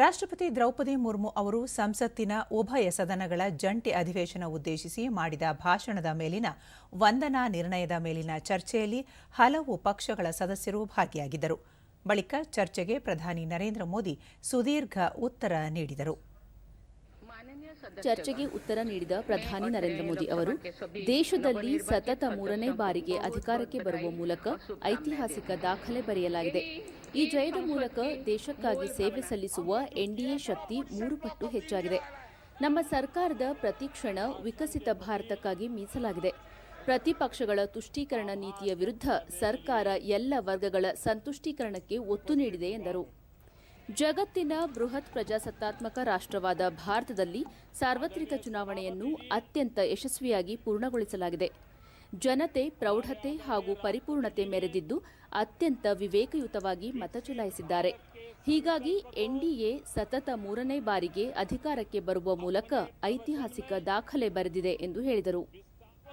ರಾಷ್ಟ್ರಪತಿ ದ್ರೌಪದಿ ಮುರ್ಮು ಅವರು ಸಂಸತ್ತಿನ ಉಭಯ ಸದನಗಳ ಜಂಟಿ ಅಧಿವೇಶನ ಉದ್ದೇಶಿಸಿ ಮಾಡಿದ ಭಾಷಣದ ಮೇಲಿನ ವಂದನಾ ನಿರ್ಣಯದ ಮೇಲಿನ ಚರ್ಚೆಯಲ್ಲಿ ಹಲವು ಪಕ್ಷಗಳ ಸದಸ್ಯರು ಭಾಗಿಯಾಗಿದ್ದರು. ಬಳಿಕ ಚರ್ಚೆಗೆ ಪ್ರಧಾನಿ ನರೇಂದ್ರ ಮೋದಿ ಸುದೀರ್ಘ ಉತ್ತರ ನೀಡಿದರು. ಚರ್ಚೆಗೆ ಉತ್ತರ ನೀಡಿದ ಪ್ರಧಾನಿ ನರೇಂದ್ರ ಮೋದಿ ಅವರು, ದೇಶದಲ್ಲಿ ಸತತ ಮೂರನೇ ಬಾರಿಗೆ ಅಧಿಕಾರಕ್ಕೆ ಬರುವ ಮೂಲಕ ಐತಿಹಾಸಿಕ ದಾಖಲೆ ಬರೆಯಲಾಗಿದೆ. ಈ ಜಯದ ಮೂಲಕ ದೇಶಕ್ಕಾಗಿ ಸೇವೆ ಸಲ್ಲಿಸುವ ಎನ್ಡಿಎ ಶಕ್ತಿ ಮೂರು ಪಟ್ಟು ಹೆಚ್ಚಾಗಿದೆ. ನಮ್ಮ ಸರ್ಕಾರದ ಪ್ರತಿ ಕ್ಷಣ ವಿಕಸಿತ ಭಾರತಕ್ಕಾಗಿ ಮೀಸಲಾಗಿದೆ. ಪ್ರತಿಪಕ್ಷಗಳ ತುಷ್ಟೀಕರಣ ನೀತಿಯ ವಿರುದ್ಧ ಸರ್ಕಾರ ಎಲ್ಲ ವರ್ಗಗಳ ಸಂತುಷ್ಟೀಕರಣಕ್ಕೆ ಒತ್ತು ನೀಡಿದೆ ಎಂದರು. ಜಗತ್ತಿನ ಬೃಹತ್ ಪ್ರಜಾಸತ್ತಾತ್ಮಕ ರಾಷ್ಟ್ರವಾದ ಭಾರತದಲ್ಲಿ ಸಾರ್ವತ್ರಿಕ ಚುನಾವಣೆಯನ್ನು ಅತ್ಯಂತ ಯಶಸ್ವಿಯಾಗಿ ಪೂರ್ಣಗೊಳಿಸಲಾಗಿದೆ ಜನತೆ ಪ್ರೌಢತೆ ಹಾಗೂ ಪರಿಪೂರ್ಣತೆ ಮೆರೆದಿದ್ದು ಅತ್ಯಂತ ವಿವೇಕಯುತವಾಗಿ ಮತ ಚಲಾಯಿಸಿದ್ದಾರೆ ಹೀಗಾಗಿ ಎನ್ಡಿಎ ಸತತ ಮೂರನೇ ಬಾರಿಗೆ ಅಧಿಕಾರಕ್ಕೆ ಬರುವ ಮೂಲಕ ಐತಿಹಾಸಿಕ ದಾಖಲೆ ಬರೆದಿದೆ ಎಂದು ಹೇಳಿದರು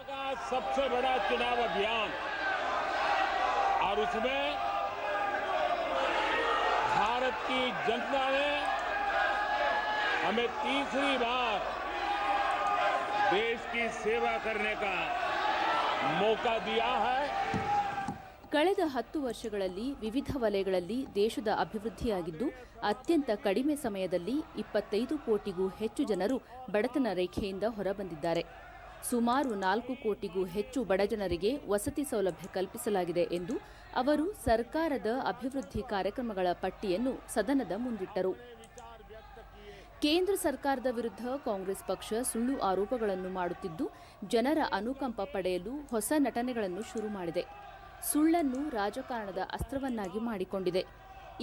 का सबसे बड़ा चुनाव अभियान और उसमें भारत की जनता ने हमें तीसरी बार देश की सेवा करने का मौका दिया है ಕಳೆದ ಹತ್ತು ವರ್ಷಗಳಲ್ಲಿ ವಿವಿಧ ವಲಯಗಳಲ್ಲಿ ದೇಶದ ಅಭಿವೃದ್ಧಿಯಾಗಿದ್ದು ಅತ್ಯಂತ ಕಡಿಮೆ ಸಮಯದಲ್ಲಿ ಇಪ್ಪತ್ತೈದು ಕೋಟಿಗೂ ಹೆಚ್ಚು ಜನರು ಬಡತನ ರೇಖೆಯಿಂದ ಹೊರಬಂದಿದ್ದಾರೆ ಸುಮಾರು ನಾಲ್ಕು ಕೋಟಿಗೂ ಹೆಚ್ಚು ಬಡಜನರಿಗೆ ವಸತಿ ಸೌಲಭ್ಯ ಕಲ್ಪಿಸಲಾಗಿದೆ ಎಂದು ಅವರು ಸರ್ಕಾರದ ಅಭಿವೃದ್ಧಿ ಕಾರ್ಯಕ್ರಮಗಳ ಪಟ್ಟಿಯನ್ನು ಸದನದ ಮುಂದಿಟ್ಟರು. ಕೇಂದ್ರ ಸರ್ಕಾರದ ವಿರುದ್ಧ ಕಾಂಗ್ರೆಸ್ ಪಕ್ಷ ಸುಳ್ಳು ಆರೋಪಗಳನ್ನು ಮಾಡುತ್ತಿದ್ದು, ಜನರ ಅನುಕಂಪ ಪಡೆಯಲು ಹೊಸ ನಟನೆಗಳನ್ನು ಶುರು ಮಾಡಿದೆ. ಸುಳ್ಳನ್ನು ರಾಜಕಾರಣದ ಅಸ್ತ್ರವನ್ನಾಗಿ ಮಾಡಿಕೊಂಡಿದೆ.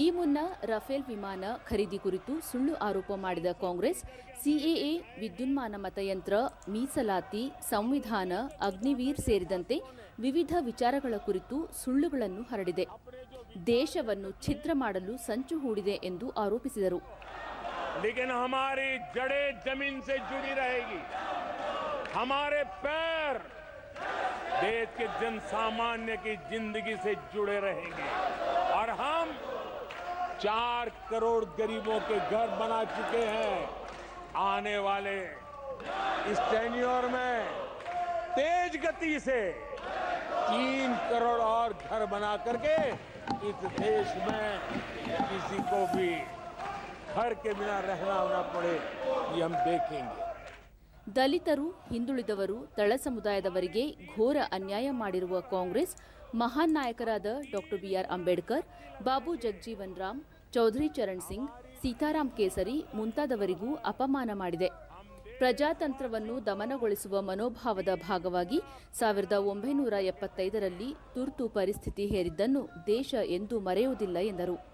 ಈ ಮುನ್ನ ರಫೇಲ್ ವಿಮಾನ ಖರೀದಿ ಕುರಿತು ಸುಳ್ಳು ಆರೋಪ ಮಾಡಿದ ಕಾಂಗ್ರೆಸ್, ಸಿಎಎ ವಿದ್ಯುನ್ಮಾನ ಮತಯಂತ್ರ, ಮೀಸಲಾತಿ, ಸಂವಿಧಾನ, ಅಗ್ನಿವೀರ್ ಸೇರಿದಂತೆ ವಿವಿಧ ವಿಚಾರಗಳ ಕುರಿತು ಸುಳ್ಳುಗಳನ್ನು ಹರಡಿದೆ. ದೇಶವನ್ನು ಛಿದ್ರ ಮಾಡಲು ಸಂಚು ಹೂಡಿದೆ ಎಂದು ಆರೋಪಿಸಿದರು. ದೇಶ ಜನಸಾಮಾನ್ಯ ಜಿಂದಗಿ चार करोड़ गरीबों के घर बना चुके हैं। आने वाले इस टेन्योर में तेज गति से तीन करोड़ और घर बना करके इस देश में किसी को भी घर के बिना रहना होना पड़े, ये हम देखेंगे। ದಲಿತರು, ಹಿಂದುಳಿದವರು, ತಳ ಸಮುದಾಯದವರಿಗೆ ಘೋರ ಅನ್ಯಾಯ ಮಾಡಿರುವ ಕಾಂಗ್ರೆಸ್, ಮಹಾನ್ ನಾಯಕರಾದ doctor B R Ambedkar, Babu Jagjivan Ram Chaudhary Charan Singh Sitaram Kesri ಮುಂತಾದವರಿಗೂ ಅಪಮಾನ ಮಾಡಿದೆ. ಪ್ರಜಾತಂತ್ರವನ್ನು ದಮನಗೊಳಿಸುವ ಮನೋಭಾವದ ಭಾಗವಾಗಿ ಸಾವಿರದ ಒಂಬೈನೂರ ಎಪ್ಪತ್ತೈದರಲ್ಲಿ ತುರ್ತು ಪರಿಸ್ಥಿತಿ ಹೇರಿದ್ದನ್ನು ದೇಶ ಎಂದೂ ಮರೆಯುವುದಿಲ್ಲ ಎಂದರು.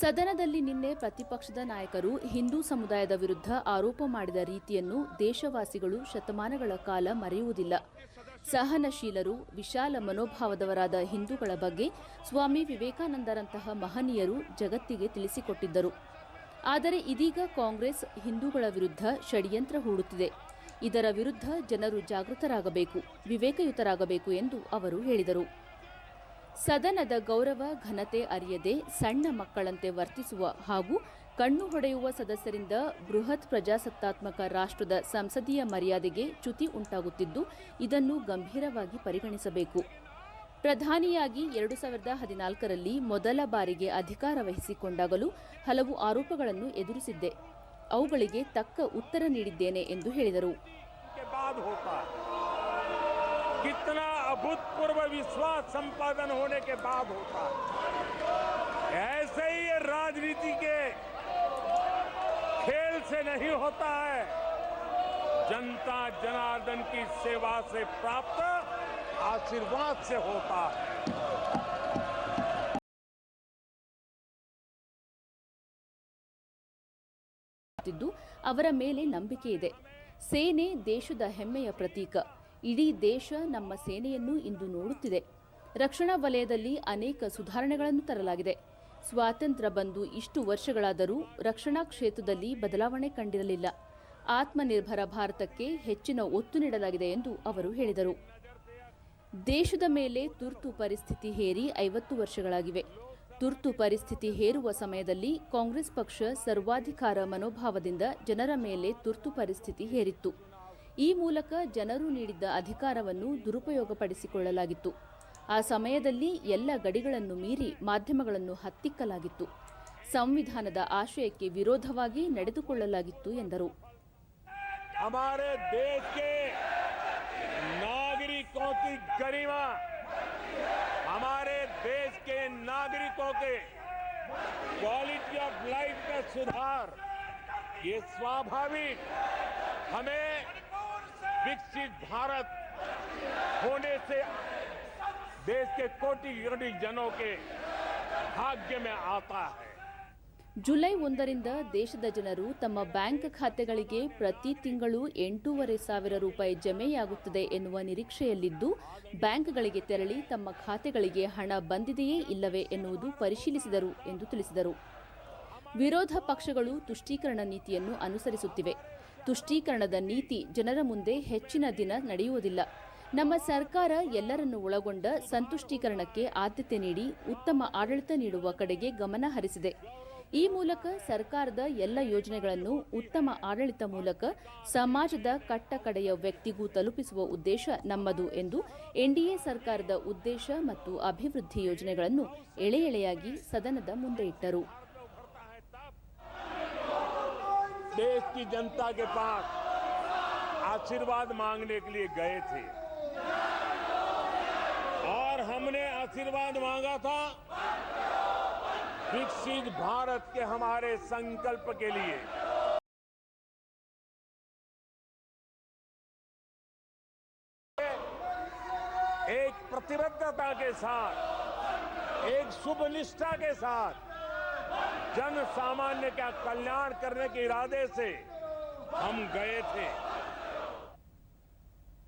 ಸದನದಲ್ಲಿ ನಿನ್ನೆ ಪ್ರತಿಪಕ್ಷದ ನಾಯಕರು ಹಿಂದೂ ಸಮುದಾಯದ ವಿರುದ್ಧ ಆರೋಪ ಮಾಡಿದ ರೀತಿಯನ್ನು ದೇಶವಾಸಿಗಳು ಶತಮಾನಗಳ ಕಾಲ ಮರೆಯುವುದಿಲ್ಲ. ಸಹನಶೀಲರು, ವಿಶಾಲ ಮನೋಭಾವದವರಾದ ಹಿಂದೂಗಳ ಬಗ್ಗೆ ಸ್ವಾಮಿ ವಿವೇಕಾನಂದರಂತಹ ಮಹನೀಯರು ಜಗತ್ತಿಗೆ ತಿಳಿಸಿಕೊಟ್ಟಿದ್ದರು. ಆದರೆ ಇದೀಗ ಕಾಂಗ್ರೆಸ್ ಹಿಂದೂಗಳ ವಿರುದ್ಧ ಷಡ್ಯಂತ್ರ ಹೂಡುತ್ತಿದೆ. ಇದರ ವಿರುದ್ಧ ಜನರು ಜಾಗೃತರಾಗಬೇಕು, ವಿವೇಕಯುತರಾಗಬೇಕು ಎಂದು ಅವರು ಹೇಳಿದರು. ಸದನದ ಗೌರವ, ಘನತೆ ಅರಿಯದೆ ಸಣ್ಣ ಮಕ್ಕಳಂತೆ ವರ್ತಿಸುವ ಹಾಗೂ ಕಣ್ಣು ಹೊಡೆಯುವ ಸದಸ್ಯರಿಂದ ಬೃಹತ್ ಪ್ರಜಾಸತ್ತಾತ್ಮಕ ರಾಷ್ಟ್ರದ ಸಂಸದೀಯ ಮರ್ಯಾದೆಗೆ ಚ್ಯುತಿ ಉಂಟಾಗುತ್ತಿದ್ದು, ಇದನ್ನು ಗಂಭೀರವಾಗಿ ಪರಿಗಣಿಸಬೇಕು. ಪ್ರಧಾನಿಯಾಗಿ ಎರಡು ಸಾವಿರದ ಹದಿನಾಲ್ಕರಲ್ಲಿ ಮೊದಲ ಬಾರಿಗೆ ಅಧಿಕಾರ ವಹಿಸಿಕೊಂಡಾಗಲೂ ಹಲವು ಆರೋಪಗಳನ್ನು ಎದುರಿಸಿದ್ದೆ. ಅವುಗಳಿಗೆ ತಕ್ಕ ಉತ್ತರ ನೀಡಿದ್ದೇನೆ ಎಂದು ಹೇಳಿದರು. के बाद होता है कितना अभूतपूर्व विश्वास संपादन होने के बाद होता है ऐसे ही ये राजनीति के खेल से नहीं होता है जनता जनार्दन की सेवा से प्राप्त आशीर्वाद से होता है ಮಾಡುತ್ತಿದ್ದು ಅವರ ಮೇಲೆ ನಂಬಿಕೆ ಇದೆ ಸೇನೆ ದೇಶದ ಹೆಮ್ಮೆಯ ಪ್ರತೀಕ ಇಡೀ ದೇಶ ನಮ್ಮ ಸೇನೆಯನ್ನು ಇಂದು ನೋಡುತ್ತಿದೆ. ರಕ್ಷಣಾ ವಲಯದಲ್ಲಿ ಅನೇಕ ಸುಧಾರಣೆಗಳನ್ನು ತರಲಾಗಿದೆ. ಸ್ವಾತಂತ್ರ್ಯ ಬಂದು ಇಷ್ಟು ವರ್ಷಗಳಾದರೂ ರಕ್ಷಣಾ ಕ್ಷೇತ್ರದಲ್ಲಿ ಬದಲಾವಣೆ ಕಂಡಿರಲಿಲ್ಲ. ಆತ್ಮನಿರ್ಭರ ಭಾರತಕ್ಕೆ ಹೆಚ್ಚಿನ ಒತ್ತು ನೀಡಲಾಗಿದೆ ಎಂದು ಅವರು ಹೇಳಿದರು. ದೇಶದ ಮೇಲೆ ತುರ್ತು ಪರಿಸ್ಥಿತಿ ಹೇರಿ ಐವತ್ತು ವರ್ಷಗಳಾಗಿವೆ. ತುರ್ತು ಪರಿಸ್ಥಿತಿ ಹೇರುವ ಸಮಯದಲ್ಲಿ ಕಾಂಗ್ರೆಸ್ ಪಕ್ಷ ಸರ್ವಾಧಿಕಾರ ಮನೋಭಾವದಿಂದ ಜನರ ಮೇಲೆ ತುರ್ತು ಪರಿಸ್ಥಿತಿ ಹೇರಿತ್ತು. ಈ ಮೂಲಕ ಜನರು ನೀಡಿದ್ದ ಅಧಿಕಾರವನ್ನು ದುರುಪಯೋಗಪಡಿಸಿಕೊಳ್ಳಲಾಗಿತ್ತು ಆ ಸಮಯದಲ್ಲಿ ಎಲ್ಲ ಗಡಿಗಳನ್ನು ಮೀರಿ ಮಾಧ್ಯಮಗಳನ್ನು ಹತ್ತಿಕ್ಕಲಾಗಿತ್ತು ಸಂವಿಧಾನದ ಆಶಯಕ್ಕೆ ವಿರೋಧವಾಗಿ ನಡೆದುಕೊಳ್ಳಲಾಗಿತ್ತು ಎಂದರು हमारे देश के नागरिकों की गरिमा हमारे देश के नागरिकों के क्वालिटी ऑफ लाइफ का सुधार ये स्वाभाविक हमें विकसित भारत होने से देश के कोटि कोटि जनों के भाग्य में आता है ಜುಲೈ ಒಂದರಿಂದ ದೇಶದ ಜನರು ತಮ್ಮ ಬ್ಯಾಂಕ್ ಖಾತೆಗಳಿಗೆ ಪ್ರತಿ ತಿಂಗಳು ಎಂಟೂವರೆ ಸಾವಿರ ರೂಪಾಯಿ ಜಮೆಯಾಗುತ್ತದೆ ಎನ್ನುವ ನಿರೀಕ್ಷೆಯಲ್ಲಿದ್ದು ಬ್ಯಾಂಕ್ಗಳಿಗೆ ತೆರಳಿ ತಮ್ಮ ಖಾತೆಗಳಿಗೆ ಹಣ ಬಂದಿದೆಯೇ ಇಲ್ಲವೇ ಎನ್ನುವುದು ಪರಿಶೀಲಿಸಿದರು ಎಂದು ತಿಳಿಸಿದರು ವಿರೋಧ ಪಕ್ಷಗಳು ತುಷ್ಟೀಕರಣ ನೀತಿಯನ್ನು ಅನುಸರಿಸುತ್ತಿವೆ ತುಷ್ಟೀಕರಣದ ನೀತಿ ಜನರ ಮುಂದೆ ಹೆಚ್ಚಿನ ದಿನ ನಡೆಯುವುದಿಲ್ಲ. ನಮ್ಮ ಸರ್ಕಾರ ಎಲ್ಲರನ್ನು ಒಳಗೊಂಡ ಸಂತುಷ್ಟೀಕರಣಕ್ಕೆ ಆದ್ಯತೆ ನೀಡಿ ಉತ್ತಮ ಆಡಳಿತ ನೀಡುವ ಕಡೆಗೆ ಗಮನ ಹರಿಸಿದೆ. ಈ ಮೂಲಕ ಸರ್ಕಾರದ ಎಲ್ಲ ಯೋಜನೆಗಳನ್ನು ಉತ್ತಮ ಆಡಳಿತ ಮೂಲಕ ಸಮಾಜದ ಕಟ್ಟಕಡೆಯ ವ್ಯಕ್ತಿಗೂ ತಲುಪಿಸುವ ಉದ್ದೇಶ ನಮ್ಮದು ಎಂದು ಎನ್ಡಿಎ ಸರ್ಕಾರದ ಉದ್ದೇಶ ಮತ್ತು ಅಭಿವೃದ್ಧಿ ಯೋಜನೆಗಳನ್ನು ಎಳೆ ಎಳೆಯಾಗಿ ಸದನದ ಮುಂದೆ ಇಟ್ಟರು. देश की जनता के पास आशीर्वाद मांगने के लिए गए थे। और हमने आशीर्वाद मांगा था विकसित भारत के हमारे संकल्प के लिए। एक प्रतिबद्धता के साथ, एक शुभ निष्ठा के साथ जन सामान्य का कल्याण करने के इरादे से हम गए थे।